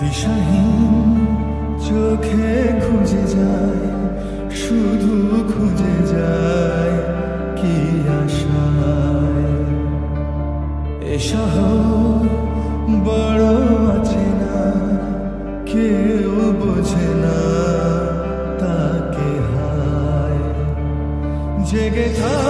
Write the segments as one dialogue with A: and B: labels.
A: দিশাহীন চোখে খুঁজে যায়, শুধু খুঁজে যায় কি আশায়। এসহ বড় আছে না, কেউ বোঝে না তাকে হায়। জেগে থাক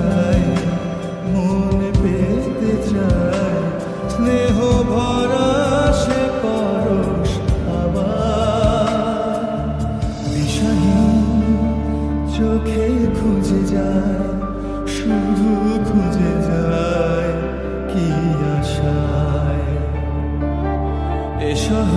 A: চায় মন পেতে চায় স্নেহ ভরা সে পরশ আবার। দিশাহীন চোখে খুঁজে যায়, শুধু খুঁজে যায় কি আশায়। এসহ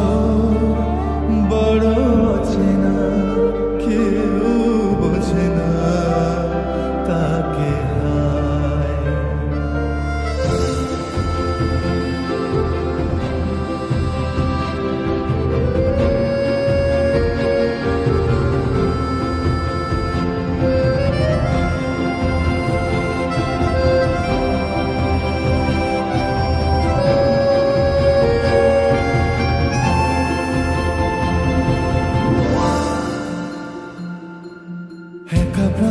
A: 해가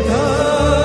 A: ধার